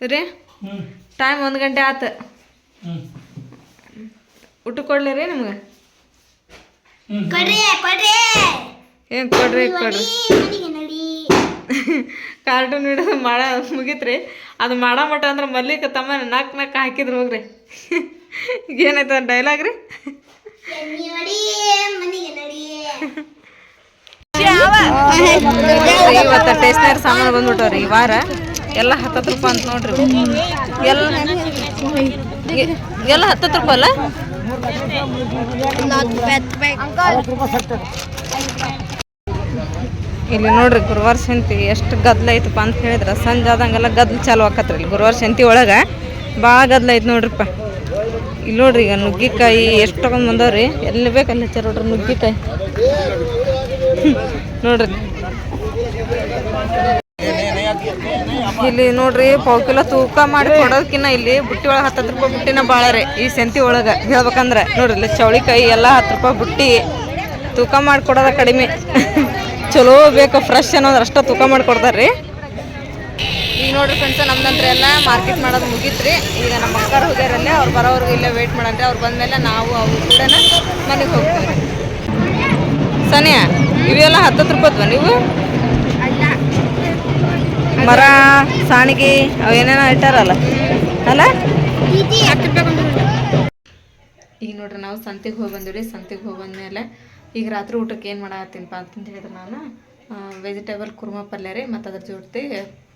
ರೀ? ಟೈಮ್ ಒಂದು ಗಂಟೆ ಆತು. ಊಟ ಕೊಡ್ಲಿ ರೀ ನಿಮ್ಗೆ? ಏನ್ ಕೊಡ್ರಿ ಕೊಡ್ರಿ. ಏನು ಕೊಡ್ರಿ ಕೊಡ್ರಿ. ಕಾರ್ಟೂನ್ ವಿಡಿಯೋ ಮಾಡ ಮುಗೀತ್ರಿ ಅದು ಮಾಡೋ ಮಟ ಅಂದ್ರೆ ಮಲ್ಲಿಕ ತಮ್ಮ ನಾಲ್ಕು ನಾಲ್ಕು ಹಾಕಿದ್ರು ಹೋಗ್ರಿ ಏನಾಯ್ತು ಡೈಲಾಗ್ ರೀ? ಇವತ್ತ ಟೇಸ್ಟ್ನರ್ ಸಾಮಾನು ಬಂದ್ಬಿಟ್ಟವ್ರಿ ಈ ವಾರ. ಎಲ್ಲ ಹತ್ತತ್ತು ರೂಪಾಯಿ ಅಂತ ನೋಡ್ರಿ. ಎಲ್ಲ ಎಲ್ಲ ಹತ್ತತ್ತು ರೂಪಾಯಿ ಅಲ್ಲ? ಇಲ್ಲಿ ನೋಡ್ರಿ ಗುರುವಾರ ಶಂತಿ ಎಷ್ಟು ಗದ್ಲ ಐತಪ್ಪ ಅಂತ ಹೇಳಿದ್ರೆ. ಸಂಜೆ ಆದಂಗೆಲ್ಲ ಗದ್ಲು ಚಾಲು ಆಕತ್ರಿ ಇಲ್ಲಿ ಗುರುವಾರ ಶಂತಿ ಒಳಗೆ. ಭಾಳ ಗದ್ಲ ಐತೆ ನೋಡ್ರಿಪ್ಪ. ಇಲ್ಲಿ ನೋಡ್ರಿ ಈಗ ನುಗ್ಗಿಕಾಯಿ ಎಷ್ಟು ತಗೊಂಡ್ ಬಂದವ್ರಿ. ಎಲ್ಲಿ ಬೇಕಲ್ಲಿ ಚರೋಡ್ರಿ ನೋಡ್ರಿ ನುಗ್ಗಿಕಾಯಿ. ನೋಡ್ರಿ. ಇಲ್ಲಿ ನೋಡ್ರಿ ಪಾವ್ ಕಿಲೋ ತೂಕ ಮಾಡಿ ಕೊಡೋದಕ್ಕಿನ್ನ ಇಲ್ಲಿ ಬುಟ್ಟಿ ಒಳಗೆ ಹತ್ತತ್ತು ರೂಪಾಯಿ ಬುಟ್ಟಿನ ಭಾಳ ರೀ ಈ ಸಂತಿ ಒಳಗೆ. ಹೇಳ್ಬೇಕಂದ್ರೆ ನೋಡ್ರಿ ಇಲ್ಲಿ ಚೌಳಿಕಾಯಿ ಎಲ್ಲ ಹತ್ತು ರೂಪಾಯಿ ಬುಟ್ಟಿ ತೂಕ ಮಾಡಿ ಕೊಡೋದ ಕಡಿಮೆ. ಚಲೋ ಬೇಕು ಫ್ರೆಶ್ ಅನ್ನೋದು ಅಷ್ಟ ತೂಕ ಮಾಡಿ ಈಗ ನೋಡ್ರಿ ಫ್ರೆಂಡ್ಸ್ ನಮ್ದಂತ್ರ ಎಲ್ಲ ಮಾರ್ಕೆಟ್ ಮಾಡೋದು ಮುಗೀತ್ರಿ. ಈಗ ನಮ್ಮ ಅಕ್ಕರು ಹೋಗ್ಯಾರಲ್ಲೇ, ಅವ್ರು ಬರೋವ್ರಿಗೆ ಇಲ್ಲೇ ವೇಟ್ ಮಾಡಂದ್ರೆ ಅವ್ರು ಬಂದಮೇಲೆ ನಾವು ಅವ್ರು ಕೂಡ ಮನೆಗೆ ಹೋಗ್ತೀವಿ ಸನಿಯಾ, ಇವೆಲ್ಲ ಹತ್ತತ್ತು ರೂಪಾಯಿ ನೀವು? ಮರ, ಸಾಣಿಗೆ, ಅವು ಏನೇನೋ ಇಟ್ಟಾರಲ್ಲ. ಅಲ್ಲ? ಈಗ ನೋಡ್ರಿ, ನಾವು ಸಂತೆಗೆ ಹೋಗಿ ಬಂದಿವ್ರಿ, ಸಂತೆಗೆ ಹೋಗಿ ಬಂದಮೇಲೆ ಈಗ ರಾತ್ರಿ ಊಟಕ್ಕೆ ಏನು ಮಾಡತ್ತೀನಪ್ಪ ಅಂತ ಹೇಳಿದ್ರೆ ನಾನು. ವೆಜಿಟೇಬಲ್ ಕುರ್ಮ ಪಲ್ಯ ರೀ, ಮತ್ತು ಅದ್ರ ಜೊತೆ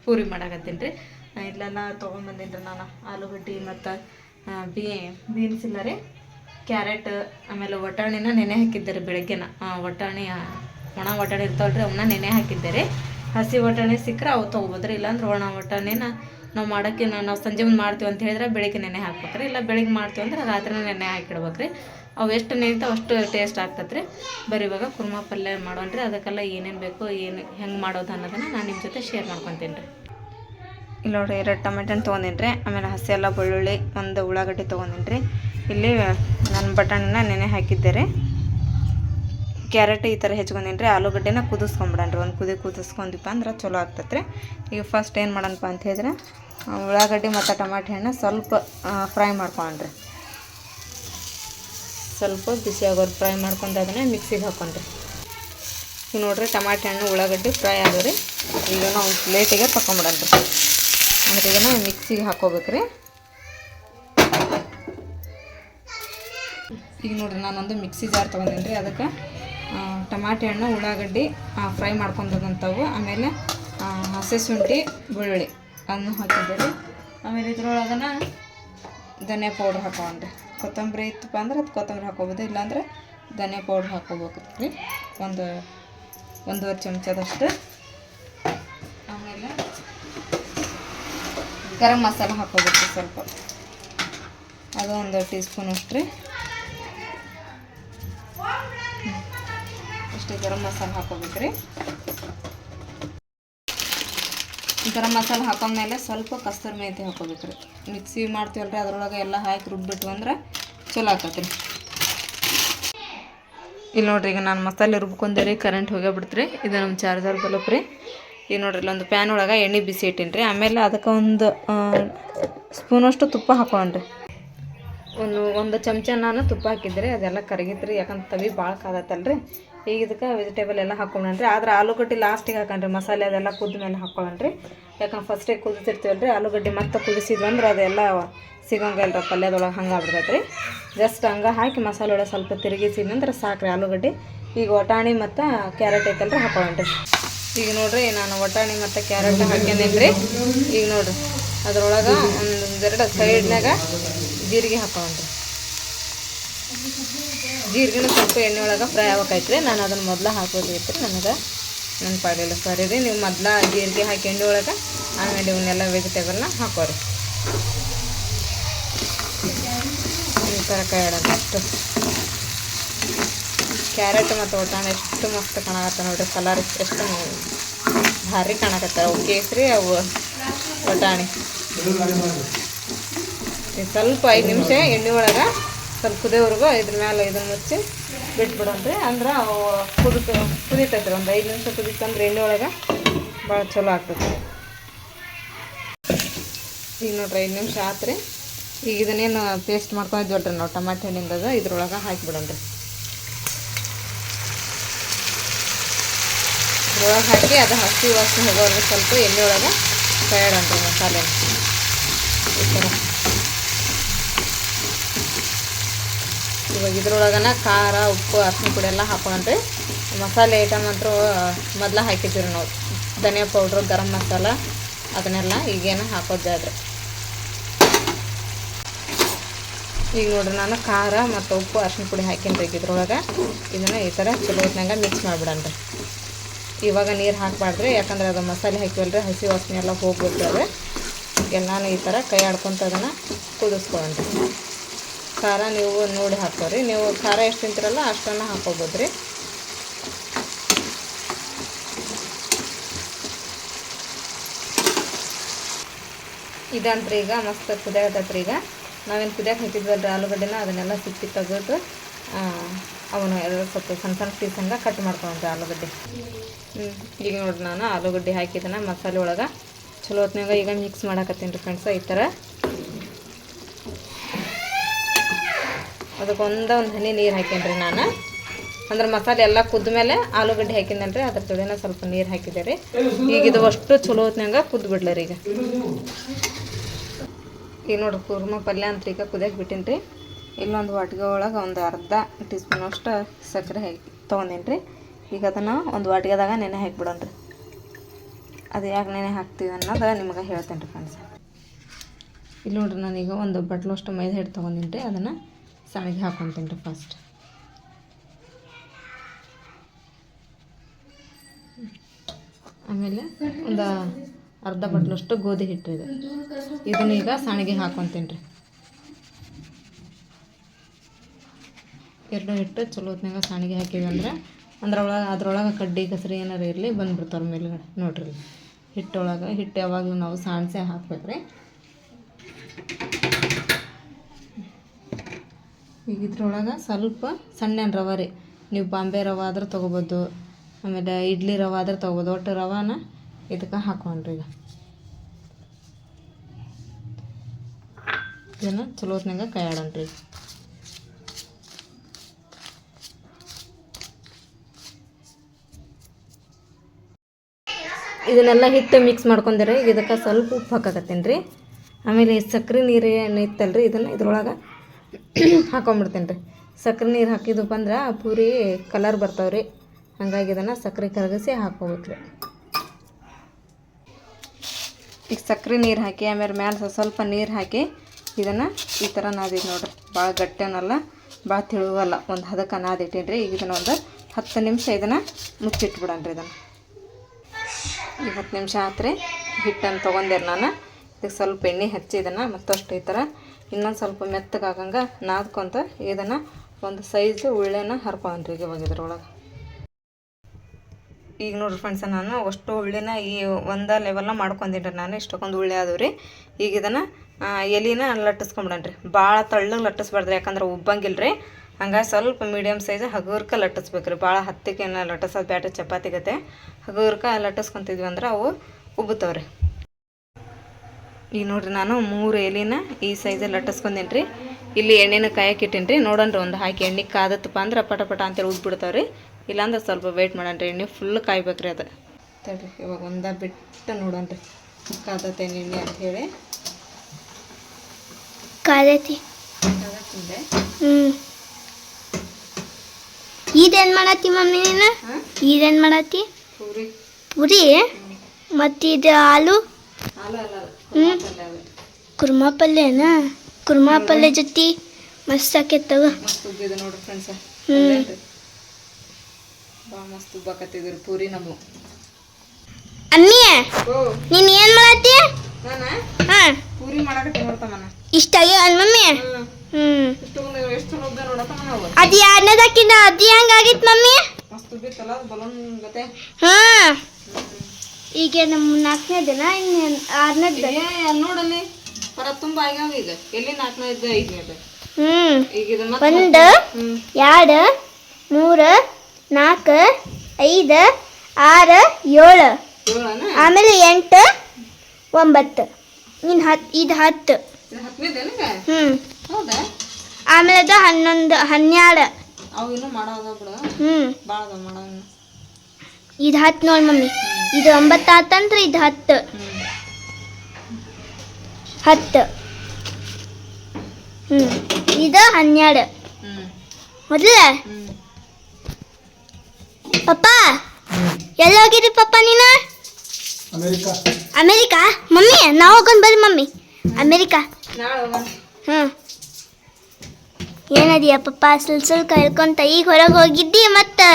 ಪೂರಿ ಮಾಡಾಕತ್ತೀನಿ ರೀ. ಇಲ್ಲೆಲ್ಲ ತೊಗೊಂಡ್ಬಂದಿನಿ ರೀ ನಾನು. ಆಲೂಗಡ್ಡೆ ಮತ್ತು ಬೀ, ಬೀನ್ಸ್ ಇಲ್ಲ ರೀ. ಕ್ಯಾರೆಟ್, ಆಮೇಲೆ ಒಟ್ಟಾಣಿನ ನೆನೆ ಹಾಕಿದ್ದೆ ರೀ ಬೆಳಗ್ಗೆನ. ವಟಾಣಿ ಒಣ ಒಟ್ಟಾಣಿ ಇರ್ತಾವಲ್ರಿ, ಅವನ್ನ ನೆನೆ ಹಾಕಿದ್ದೆ ರೀ. ಹಸಿ ಬಟಾಣಿ ಸಿಕ್ಕರೆ ಅವು ತೊಗೊಬೋದ್ರಿ ಇಲ್ಲಾಂದ್ರೆ ಒಣ ಬಟಾಣಿನ ನಾವು ಮಾಡೋಕ್ಕೆ ನಾವು ಸಂಜೆ ಮುಂದೆ ಮಾಡ್ತೀವಿ ಅಂತ ಹೇಳಿದ್ರೆ ಬೆಳಗ್ಗೆ ನೆನೆ ಹಾಕ್ಬೇಕ್ರಿ. ಇಲ್ಲ ಬೆಳಿಗ್ಗೆ ಮಾಡ್ತೀವಿ ಅಂದ್ರೆ ರಾತ್ರಿನೇ ನೆನೆ ಹಾಕಿಡ್ಬೇಕ್ರಿ. ಅವು ಎಷ್ಟು ನೆನೆತ ಅಷ್ಟು ಟೇಸ್ಟ್ ಆಗ್ತದೆ ರೀ ಬರೀ ಇವಾಗ ಕುರ್ಮಾ ಪಲ್ಯ ಮಾಡೋಣ್ರಿ. ಅದಕ್ಕೆಲ್ಲ ಏನೇನು ಬೇಕು, ಏನು ಹೆಂಗೆ ಮಾಡೋದು ಅನ್ನೋದನ್ನು ನಾನು ನಿಮ್ಮ ಜೊತೆ ಶೇರ್ ಮಾಡ್ಕೊತೀನಿ ರೀ ಇಲ್ಲಿ ನೋಡಿರಿ ಎರಡು ಟೊಮೆಟೊ ತೊಗೊಂಡಿನಿ ರೀ ಆಮೇಲೆ ಹಸಿ ಎಲ್ಲ ಬೆಳ್ಳುಳ್ಳಿ, ಒಂದು ಉಳ್ಳಾಗಡ್ಡೆ ತೊಗೊಂಡಿನಿ ರೀ ಇಲ್ಲಿ ನಾನು ಬಟಾಣಿನ ನೆನೆ ಹಾಕಿದ್ದೆ ರೀ. ಕ್ಯಾರೆಟ್ ಈ ಥರ ಹೆಚ್ಕೊಂಡೀನಿ ರೀ ಆಲೂಗಡ್ಡೆನ ಕುದಿಸ್ಕೊಂಬಿಡಣ್ರಿ. ಒಂದು ಕುದಿ ಕುದಿಸ್ಕೊಂಡಿಪ್ಪ ಅಂದ್ರೆ ಚಲೋ ಆಗ್ತೈತೆ ರೀ ಈಗ ಫಸ್ಟ್ ಏನು ಮಾಡೋಣಪ್ಪ ಅಂತ ಹೇಳಿದ್ರೆ ಉಳ್ಳಾಗಡ್ಡಿ ಮತ್ತು ಟಮಾಟೆ ಹಣ್ಣು ಸ್ವಲ್ಪ ಫ್ರೈ ಮಾಡ್ಕೊಂಡ್ರಿ. ಸ್ವಲ್ಪ ಬಿಸಿ ಫ್ರೈ ಮಾಡ್ಕೊಂಡು ಅದನ್ನ ಮಿಕ್ಸಿಗೆ ಹಾಕೊಂಡ್ರಿ. ಈಗ ನೋಡ್ರಿ ಟಮಾಟೆ ಹಣ್ಣು, ಉಳ್ಳಾಗಡ್ಡಿ ಫ್ರೈ ಆಗೋರಿ ಈಗ ನಾವು ಪ್ಲೇಟಿಗೆ ತಗೊಂಬಿಡಣ್ರಿ ಅಂದ್ರೆ ಇದನ್ನು ಮಿಕ್ಸಿಗೆ ಹಾಕೋಬೇಕ್ರಿ. ಈಗ ನೋಡ್ರಿ ನಾನೊಂದು ಮಿಕ್ಸಿ ಜಾರ್ ತೊಗೊಂಡೇನಿ ರೀ ಅದಕ್ಕೆ ಟಮಾಟೆ ಹಣ್ಣು, ಉಳ್ಳಾಗಡ್ಡಿ ಫ್ರೈ ಮಾಡ್ಕೊಂಡಂಥವು. ಆಮೇಲೆ ಹಸಿ ಶುಂಠಿ, ಬೆಳ್ಳುಳ್ಳಿ ಅದನ್ನು ಹಾಕಿದ್ದೀವಿ. ಆಮೇಲೆ ಇದ್ರೊಳಗನ ಧನಿಯಾ ಪೌಡ್ರ್ ಹಾಕೊಂಡ್ರಿ ಕೊತ್ತಂಬರಿ ಇತ್ತಪ್ಪ ಅಂದ್ರೆ ಅದು ಕೊತ್ತಂಬರಿ ಹಾಕೋಬೋದು, ಇಲ್ಲಾಂದ್ರೆ ಧನಿಯಾ ಪೌಡ್ರ್ ಹಾಕೋಬೇಕು ರೀ ಒಂದು, ಒಂದೂವರೆ ಚಮಚದಷ್ಟು ಆಮೇಲೆ ಗರಂ ಮಸಾಲ ಹಾಕೋಬೇಕು ಸ್ವಲ್ಪ. ಅದು ಒಂದು ಟೀ ಸ್ಪೂನ್ ಅಷ್ಟು ರೀ. ಇಷ್ಟು ಗರಂ ಮಸಾಲೆ ಹಾಕೋಬೇಕು ರೀ ಗರಂ ಮಸಾಲ ಹಾಕೊಂಡ್ಮೇಲೆ ಸ್ವಲ್ಪ ಕಸ್ತೂರಿ ಮೇತಿ ಹಾಕೋಬೇಕು ರೀ ಮಿಕ್ಸಿ ಮಾಡ್ತೀವಲ್ರಿ ಅದ್ರೊಳಗೆ ಎಲ್ಲ ಹಾಕಿ ರುಬ್ಬಿಟ್ಟು ಅಂದ್ರೆ ಚಲೋ ಆಕತ್ರಿ. ಇಲ್ಲಿ ನೋಡ್ರಿ, ಈಗ ನಾನು ಮಸಾಲೆ ರುಬ್ಕೊಂಡೆ ರೀ ಕರೆಂಟ್ ಹೋಗೇ ಬಿಡ್ತ್ರಿ. ಇದು ನಮ್ಮ ಚಾರ್ಜರ್ ಬಲಪ್ ರೀ ಈಗ ನೋಡ್ರಿ ಇಲ್ಲೊಂದು ಪ್ಯಾನ್ ಒಳಗೆ ಎಣ್ಣೆ ಬಿಸಿ ಇಟ್ಟೀನಿ ರೀ ಆಮೇಲೆ ಅದಕ್ಕೆ ಒಂದು ಸ್ಪೂನಷ್ಟು ತುಪ್ಪ ಹಾಕೊಂಡ್ರಿ ಒಂದು ಒಂದು ಚಮಚ ನಾನು ತುಪ್ಪ ಹಾಕಿದ್ರಿ ಅದೆಲ್ಲ ಕರಗಿತ್ರಿ. ಯಾಕಂದ್ರೆ ತವಿ ಭಾಳ ಕಾದತ್ತಲ್ರಿ ಈಗ ಇದಕ್ಕೆ ವೆಜಿಟೇಬಲ್ ಎಲ್ಲ ಹಾಕೊಂಡ್ರಿ ಆದ್ರೆ ಆಲೂಗಡ್ಡೆ ಲಾಸ್ಟಿಗೆ ಹಾಕೊಂಡ್ರಿ ಮಸಾಲೆ ಅದೆಲ್ಲ ಕುದ್ದ ಮೇಲೆ ಹಾಕೊಳ್ಳ್ರಿ ಯಾಕಂದ್ರೆ ಫಸ್ಟಿಗೆ ಕುದಿಸಿರ್ತೀವಲ್ರಿ, ಆಲೂಗಡ್ಡೆ ಮತ್ತೆ ಕುದಿಸಿದ್ವಿ ಅಂದ್ರೆ ಅದೆಲ್ಲ ಸಿಗಂಗಿಲ್ಲ ರೀ ಪಲ್ಯದೊಳಗೆ ಹಂಗೆ ಆಗ್ಬಿಡ್ತೈತೆ ರೀ ಜಸ್ಟ್ ಹಂಗೆ ಹಾಕಿ ಮಸಾಲೆ ಒಳಗೆ ಸ್ವಲ್ಪ ತಿರುಗಿಸಿದ ನಂತರ ಸಾಕ್ರಿ ಆಲೂಗಡ್ಡೆ. ಈಗ ಒಟಾಣಿ ಮತ್ತು ಕ್ಯಾರೆಟ್ ಐತಲ್ರಿ ಹಾಕೊಳ್ಳ್ರಿ ಈಗ ನೋಡ್ರಿ, ನಾನು ಒಟಾಣಿ ಮತ್ತು ಕ್ಯಾರೆಟ್ ಹಾಕ್ಯಂದೇನಿ ರೀ ಈಗ ನೋಡ್ರಿ, ಅದ್ರೊಳಗೆ ಒಂದೆರಡು ಸೈಡ್ನಾಗ ಜೀರಿಗೆ ಹಾಕೊಳ್ಳೋಣ್ರಿ ಜೀರಿಗೆನ ಸ್ವಲ್ಪ ಎಣ್ಣೆ ಒಳಗೆ ಫ್ರೈ ಆಗ್ಬೇಕೈತ್ರಿ ನಾನು ಅದನ್ನು ಮೊದಲು ಹಾಕೋದೈತ್ರಿ ನನಗೆ ನನ್ನ ಪಾಡಿಲ್ಲ ಸರಿ ರೀ, ನೀವು ಮೊದಲ ಜೀರಿಗೆ ಹಾಕಿ ಎಣ್ಣೆ ಒಳಗೆ, ಆಮೇಲೆ ಇವನ್ನೆಲ್ಲ ವೆಜಿಟೇಬಲ್ನ ಹಾಕೋರಿ. ಈ ಥರ ಅಷ್ಟು. ಕ್ಯಾರೆಟ್ ಮತ್ತು ಒಟ್ಟಾಣ ಎಷ್ಟು ಮಸ್ತ್ ಕಾಣಕತ್ತ ನೋಡ್ರಿ. ಕಲರ್ ಎಷ್ಟು ಭಾರಿ ಕಾಣಕತ್ತಾರ ಅವು ಕೇಸರಿ, ಅವು ಒಟ್ಟಾಣಿ ಸ್ವಲ್ಪ ಐದು ನಿಮಿಷ ಎಣ್ಣೆ ಒಳಗೆ ಸ್ವಲ್ಪ ಕುದಿಯೋವರೆಗೂ ಇದ್ರ ಮೇಲೆ ಇದನ್ನ ಮುಚ್ಚಿ ಬಿಟ್ಬಿಡೋಣ್ರಿ. ಅಂದ್ರೆ ಅವು ಕುದಿತ, ಕುದಿತೈತ್ರಿ. ಒಂದು ಐದು ನಿಮಿಷ ಕುದಿತಂದ್ರೆ ಎಣ್ಣೆ ಒಳಗೆ ಭಾಳ ಚಲೋ ಆಗ್ತದೆ ಈಗ ನೋಡ್ರಿ, ಐದು ನಿಮಿಷ ಆತ್ರಿ. ಈಗ ಇದನ್ನೇನು ಪೇಸ್ಟ್ ಮಾಡ್ಕೊಂಡಿದ್ವಲ್ರಿ ನಾವು, ಟಮಾಟೆ ಹಣ್ಣಿಂದದ. ಇದ್ರೊಳಗೆ ಹಾಕಿಬಿಡೋಣ್ರಿ ಇದ್ರೊಳಗೆ ಹಾಕಿ ಅದು ಹಸಿ ವಾಸನೆ ಹೋಗೋರ್ಗೆ ಸ್ವಲ್ಪ ಎಣ್ಣೆ ಒಳಗೆ ಕೈಯಾಡೋಣ್ರಿ ಮಸಾಲೆ ಈ ಥರ ಇವಾಗ ಇದ್ರೊಳಗನ ಖಾರ, ಉಪ್ಪು ಅರ್ಶಿನ ಪುಡಿ ಎಲ್ಲ ಹಾಕೊಂಡ್ರಿ ಮಸಾಲೆ ಐಟಮ್ ಅಂತೂ ಮೊದಲ ಹಾಕಿದ್ದೀವಿ ನಾವು. ಧನಿಯಾ ಪೌಡ್ರು, ಗರಂ ಮಸಾಲ, ಅದನ್ನೆಲ್ಲ ಈಗೇನು ಹಾಕೋದು ಜಾಡ್ರಿ ಈಗ ನೋಡ್ರಿ ನಾನು ಖಾರ ಮತ್ತು ಉಪ್ಪು ಅರ್ಶಿನ ಪುಡಿ ಹಾಕಿನ್ರಿ ಇದ್ರೊಳಗೆ. ಇದನ್ನು ಈ ಥರ ಚಲೋ ಹೊತ್ನಾಗ ಮಿಕ್ಸ್ ಮಾಡಿಬಿಡಣ್ರಿ ಇವಾಗ ನೀರು ಹಾಕಬಾರ್ದ್ರಿ, ಯಾಕಂದ್ರೆ ಅದು ಮಸಾಲೆ ಹಾಕಿವಲ್ರಿ ಹಸಿ ವಾಸನೆ ಎಲ್ಲ ಹೋಗ್ಬಿಡ್ತವೆ ಎಲ್ಲಾನು ಈ ಥರ ಕೈ ಆಡ್ಕೊಂತ ಅದನ್ನು ಕುದಿಸ್ಕೊಳ್ಳೋಣ್ರಿ ಖಾರ ನೀವು ನೋಡಿ ಹಾಕೋರಿ. ನೀವು ಖಾರ ಎಷ್ಟು ತಿಂತೀರಲ್ಲ ಅಷ್ಟನ್ನು ಹಾಕೋಬೋದು ರೀ ಇದಂತ್ರಿ ಈಗ ಮಸ್ತ್ ಕುದಿಯತೈತ್ರಿ ಈಗ ನಾವೇನು ಕುದಿಯಕ್ಕೆ ರೀ ಆಲೂಗಡ್ಡೆನ ಅದನ್ನೆಲ್ಲ ಸಿಕ್ಕಿ ತೆಗೆದು ಅವನು ಎಲ್ಲ ಸ್ವಲ್ಪ ಸಣ್ಣ ಸಣ್ಣ ಪೀಸ್ ಹಂಗೆ ಕಟ್ ಮಾಡ್ಕೊಂಡ್ರಿ ಆಲೂಗಡ್ಡೆ. ಹ್ಞೂ ಈಗ ನೋಡ್ರಿ ನಾನು ಆಲೂಗಡ್ಡೆ ಹಾಕಿದ್ದೇನೆ ಮಸಾಲೆ ಒಳಗೆ. ಚಲೋ ಹೊತ್ನಾಗ ಈಗ ಮಿಕ್ಸ್ ಮಾಡಾಕತ್ತೀನಿ ರೀ ಫ್ರೆಂಡ್ಸ ಈ ಥರ ಅದಕ್ಕೆ ಒಂದು ಒಂದು ಹನಿ ನೀರು ಹಾಕೇನ್ರಿ ನಾನು. ಅಂದ್ರೆ ಮಸಾಲೆ ಎಲ್ಲ ಕುದ್ದ ಮೇಲೆ ಆಲೂಗಡ್ಡೆ ಹಾಕಿನಲ್ರಿ ಅದ್ರ ಜೋಡಿನ ಸ್ವಲ್ಪ ನೀರು ಹಾಕಿದೆ ರೀ ಈಗ ಇದು ಅಷ್ಟು ಚಲೋ ಹೊತ್ನಾಗ ಕುದ್ದು ಬಿಡ್ಲರಿ ಈಗ. ಈಗ ನೋಡ್ರಿ ಕುರ್ಮ ಪಲ್ಯ ಅಂತ ಈಗ ಕುದಿಯಕ್ಕೆ ಬಿಟ್ಟಿನಿ ರೀ ಇಲ್ಲೊಂದು ವಾಟಿಗೆ ಒಳಗೆ ಒಂದು ಅರ್ಧ ಟೀ ಸ್ಪೂನ್ ಅಷ್ಟು ಸಕ್ಕರೆ ಹಾಕಿ ತೊಗೊಂಡೇನಿ ರೀ ಈಗ ಅದನ್ನು ಒಂದು ವಾಟಿಗೆದಾಗ ನೆನೆ ಹಾಕಿಬಿಡೋಣ ರೀ ಅದು ಯಾಕೆ ನೆನೆ ಹಾಕ್ತೀವಿ ಅನ್ನೋದು ನಿಮ್ಗೆ ಹೇಳ್ತೇನೆ ರೀ ಫ್ರೆಂಡ್ಸ್ ಇಲ್ಲಿ ನೋಡ್ರಿ ನಾನೀಗ ಒಂದು ಬಟ್ಲಷ್ಟು ಮೈದಾ ಹಿಟ್ಟು ತೊಗೊಂಡಿನಿ ರೀ ಅದನ್ನು ಸಣ್ಣಗೆ ಹಾಕೊತೀನಿ ರೀ ಫಸ್ಟ್ ಆಮೇಲೆ ಒಂದು ಅರ್ಧ ಬಟ್ಲಷ್ಟು ಗೋಧಿ ಹಿಟ್ಟು ಇದೆ ಇದನ್ನ ಈಗ ಸಾಣಿಗೆ ಹಾಕೊತೀನಿ ರೀ ಎರಡು ಹಿಟ್ಟು ಚಲೋ ಹೊತ್ನಾಗ ಸಾಣಿಗೆ ಹಾಕಿವಿ ಅಂದ್ರೆ ಅದ್ರೊಳಗೆ ಅದ್ರೊಳಗೆ ಕಡ್ಡಿ ಕಸರಿ ಏನಾರು ಇರಲಿ ಬಂದ್ಬಿಡ್ತಾವ್ರ ಮೇಲುಗಡೆ. ನೋಡ್ರಿ. ಹಿಟ್ಟೊಳಗೆ, ಹಿಟ್ಟು ಯಾವಾಗಲೂ ನಾವು ಸಾಣಿಸೆ ಹಾಕ್ಬೇಕ್ರಿ. ಈಗ ಇದ್ರೊಳಗೆ ಸ್ವಲ್ಪ ಸಣ್ಣ ರವೆ ರೀ ನೀವು ಬಾಂಬೆ ರವೆ ಆದ್ರೆ ತೊಗೋಬೋದು, ಆಮೇಲೆ ಇಡ್ಲಿ ರವೆ ಆದ್ರೆ ತೊಗೋಬೋದು. ಒಟ್ಟು ರವಾನ ಇದಕ್ಕೆ ಹಾಕೊಂಡ್ರಿ ಈಗ. ಇದನ್ನು ಚಲೋತ್ನಾಗ ಕೈ ಆಡೋಣ್ರಿ ಇದನ್ನೆಲ್ಲ ಹಿಟ್ಟು ಮಿಕ್ಸ್ ಮಾಡ್ಕೊಂಡಿರಿ ಈಗ ಇದಕ್ಕೆ ಸ್ವಲ್ಪ ಉಪ್ಪು ಹಾಕಕತ್ತೀನಿ ರೀ. ಆಮೇಲೆ ಸಕ್ಕರೆ ನೀರು ಏನು ರೀ ಇದನ್ನು ಇದ್ರೊಳಗೆ ಹಾಕೊಂಬಿಡ್ತೀನಿ ರೀ ಸಕ್ಕರೆ ನೀರು ಹಾಕಿದಪ್ಪ ಅಂದ್ರೆ ಪೂರಿ ಕಲರ್ ಬರ್ತಾವ್ರಿ. ಹಂಗಾಗಿ ಇದನ್ನು ಸಕ್ಕರೆ ಕರಗಿಸಿ ಹಾಕೋಬೇಕು ರೀ ಈಗ ಸಕ್ಕರೆ ನೀರು ಹಾಕಿ, ಆಮೇಲೆ ಮ್ಯಾಲೆ ಸ್ವಲ್ಪ ಸ್ವಲ್ಪ ನೀರು ಹಾಕಿ ಇದನ್ನು ಈ ಥರ ನಾದಿದ್ದು ನೋಡ್ರಿ. ಭಾಳ ಗಟ್ಟೆನಲ್ಲ ಭಾಳ ತಿಳುವಲ್ಲ, ಒಂದು ಹದಕ್ಕೆ ನಾದಿಟ್ಟೀನಿ ರೀ ಈಗ ಇದನ್ನು ಒಂದು ಹತ್ತು ನಿಮಿಷ ಇದನ್ನು ಮುಚ್ಚಿಟ್ಬಿಡಣ್ರಿ ಇದನ್ನು. ಈಗ ಹತ್ತು ನಿಮಿಷ ಆತ್ರಿ. ಹಿಟ್ಟನ್ನು ತೊಗೊಂಡಿರಿ ನಾನು. ಇದಕ್ಕೆ ಸ್ವಲ್ಪ ಎಣ್ಣೆ ಹಚ್ಚಿ ಇದನ್ನು ಮತ್ತಷ್ಟು ಈ ಥರ ಇನ್ನೊಂದು ಸ್ವಲ್ಪ ಮೆತ್ತಗಾಗಂಗೆ ನಾದ್ಕೊಂತ ಇದನ್ನು ಒಂದು ಸೈಜ್ ಉಳ್ಳೆನ ಹರ್ಕೊಂಡ್ರಿ ಈಗ ಇವಾಗ ಇದ್ರೊಳಗೆ. ಈಗ ನೋಡ್ರಿ ಫ್ರೆಂಡ್ಸ ನಾನು ಅಷ್ಟು ಉಳ್ಳಿನ ಈ ಒಂದು ಲೆವೆಲ್ಲ ಮಾಡ್ಕೊಂಡಿನಿ ರೀ ನಾನು. ಇಷ್ಟೊಂದು ಉಳ್ಳಿ ಆದವು ರೀ ಈಗ ಇದನ್ನು ಎಲಿನ ಲಟ್ಟಿಸ್ಕೊಂಬಿಡಣ್ರಿ ಭಾಳ ತಳ್ಳಗೆ ಲಟ್ಟಿಸ್ಬಾರ್ದ್ರಿ, ಯಾಕಂದ್ರೆ ಉಬ್ಬಂಗಿಲ್ಲ ರೀ ಹಂಗಾಗಿ ಸ್ವಲ್ಪ ಮೀಡಿಯಮ್ ಸೈಜ್ ಹಗುರ್ಕ ಲಟ್ಟಿಸ್ಬೇಕು ರೀ ಭಾಳ ಹತ್ತಿಗೇನ ಲಟ್ಟಿಸೋದು ಬ್ಯಾಟ್ರಿ ಚಪಾತಿ ಗತೆ. ಹಗುರ್ಕ ಲಟ್ಟಿಸ್ಕೊತಿದ್ವಿ ಅಂದ್ರೆ ಅವು ಉಬ್ಬುತ್ತವ್ರಿ. ಈಗ ನೋಡ್ರಿ ನಾನು ಮೂರು ಎಲೆನ ಈ ಸೈಜಲ್ಲಿ ಲಟ್ಟಿಸ್ಕೊಂಡೀನಿ ರೀ ಇಲ್ಲಿ ಎಣ್ಣೆನ ಕಾಯಕ್ಕೆ ಇಟ್ಟೀನಿ ರೀ ನೋಡೋಣ್ರಿ ಒಂದು ಹಾಕಿ ಎಣ್ಣೆ ಕಾದತ್ತಪ್ಪ ಅಂದ್ರೆ ಪಟ ಪಟ ಅಂತೇಳಿ ಉದ್ಬಿಡ್ತಾವೆ ರೀ ಇಲ್ಲಾಂದ್ರೆ ಸ್ವಲ್ಪ ವೆಯ್ಟ್ ರೀ ಎಣ್ಣೆ ಫುಲ್ ಕಾಯ್ಬೇಕ್ರಿ ಅದು. ತಡ್ರಿ ಇವಾಗ ಒಂದ ಬಿಟ್ಟು ನೋಡೋಣ್ರಿ ಕಾದತ್ತೆ ಎಣ್ಣೆ ಅಂತ ಹೇಳಿ. ಕಾದತಿ ಕಾದತ್ತಿಂದೆ. ಇದೇನು ಮಾಡತ್ತಿ ಮಮ್ಮಿ ನೀನು? ಇದೇನು ಮಾಡತ್ತಿ? ಪೂರಿ. ಪುರಿ? ಮತ್ತು ಇದು ಹಾಲು ಅಲ್ಲ ಅದು ಕುರ್ಮಾ ಪಲ್ಯನಾ? ಕುರ್ಮಾ ಪಲ್ಯ ಜೊತೆ ಮಸ್ತ್ ಆಕೈತೆ ತಗೋ ಮಸ್ತ್ ಉಬ್ಬಿದೆ ನೋಡ್ರಿ ಫ್ರೆಂಡ್ಸ ಹ್ಮ್. ಭಾಳ ಮಸ್ತ್ ಉಬ್ಬಾಕತ್ತಿದ್ರು ಪೂರಿ ನಮ್ಮ. ಅಮ್ಮಿ ನೀನು ಏನು ಮಾಡತ್ತಿ? ಪೂರಿ ಮಾಡಕತ್ತಿ ನೋಡ್ತಮ್ಮನ ಇಷ್ಟ ಆಗ್ಯಾವ ಮಮ್ಮಿ? ಹ್ಮ್. ಅದು ಎರಡನೇದಾಕಿನ ಅದು ಹೆಂಗಾಗಿತ್ತು ಮಮ್ಮಿ? ಮಸ್ತ್ ಉಬ್ಬಿತ್ತಲ್ಲ ಬಲೂನ್ ಗತೆ. ಹಾಂ. ಈಗ ನಮ್ಮ ನಾಲ್ಕನೇ ದಿನ ಇನ್ನು ಆರನೇ ದಿನ? ನೋಡಲ್ಲಿ ಹೊರ ತುಂಬ ಆಗ್ಯಾವ ಈಗ. ಎಲ್ಲಿ ನಾಲ್ಕನೇ ಇದ್ದ ಐದನೇದು ಹ್ಞೂ ಈಗ ಇದು ಮತ್ತೆ ಒಂದು ಎರಡು ಮೂರು ನಾಲ್ಕು ಐದು ಆರು ಏಳು. ಏಳನ? ಆಮೇಲೆ ಎಂಟು ಒಂಬತ್ತು. ಇನ್ನು ಹತ್ತು ಇದು ಹತ್ತು. ಇದು ಹ್ಞೂ ಹೌದಾ? ಆಮೇಲೆ ಅದು ಹನ್ನೊಂದು ಹನ್ನೆರಡು. ಅವು ಇನ್ನೂ ಮಾಡೋದ ಬಿಡು. ಹ್ಞೂ ಭಾಳ ಮಾಡೋಂಗ ಇದು ಹತ್ತು ನೋಡಿ ಮಮ್ಮಿ. ಇದು ಒಂಬತ್ತಾತಂದ್ರೆ ಇದು ಹತ್ತು. ಹತ್ತು. ಹ್ಞೂ ಇದು ಹನ್ನೆರಡು. ಮೊದಲ. ಪಪ್ಪ ಎಲ್ಲಿ ಹೋಗಿರಿ ಪಪ್ಪ ನೀನು? ಅಮೇರಿಕಾ. ಅಮೇರಿಕಾ? ಮಮ್ಮಿ ನಾವು ಹೋಗೋಣ ಬರ್ರಿ ಮಮ್ಮಿ. ಅಮೇರಿಕಾ. ಹ್ಞೂ ಏನದಿಯ ಪಪ್ಪ ಸುಲ್ ಸುಲ್ ಹೇಳ್ಕೊಂತ ಈಗ ಹೊರಗೆ ಹೋಗಿದ್ದಿ ಮತ್ತು?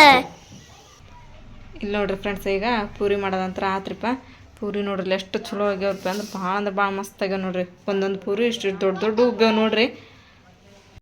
ಇಲ್ಲಿ ನೋಡ್ರಿ ಫ್ರೆಂಡ್ಸ್ ಈಗ ಪೂರಿ ಮಾಡೋದಂತ್ರ ಆತ್ರಿಪ್ಪ ಪೂರಿ ನೋಡ್ರಿ, ಎಷ್ಟು ಚಲೋ ಆಗ್ಯಾವ್ರಪ್ಪ ಅಂದ್ರೆ ಭಾಳ ಅಂದ್ರೆ ಭಾಳ ಮಸ್ತ್ ಆಗ್ಯಾವ ನೋಡ್ರಿ. ಒಂದೊಂದು ಪೂರಿ ಇಷ್ಟು ದೊಡ್ಡ ದೊಡ್ಡ ಉಬ್ಬ್ಯಾವ ನೋಡ್ರಿ.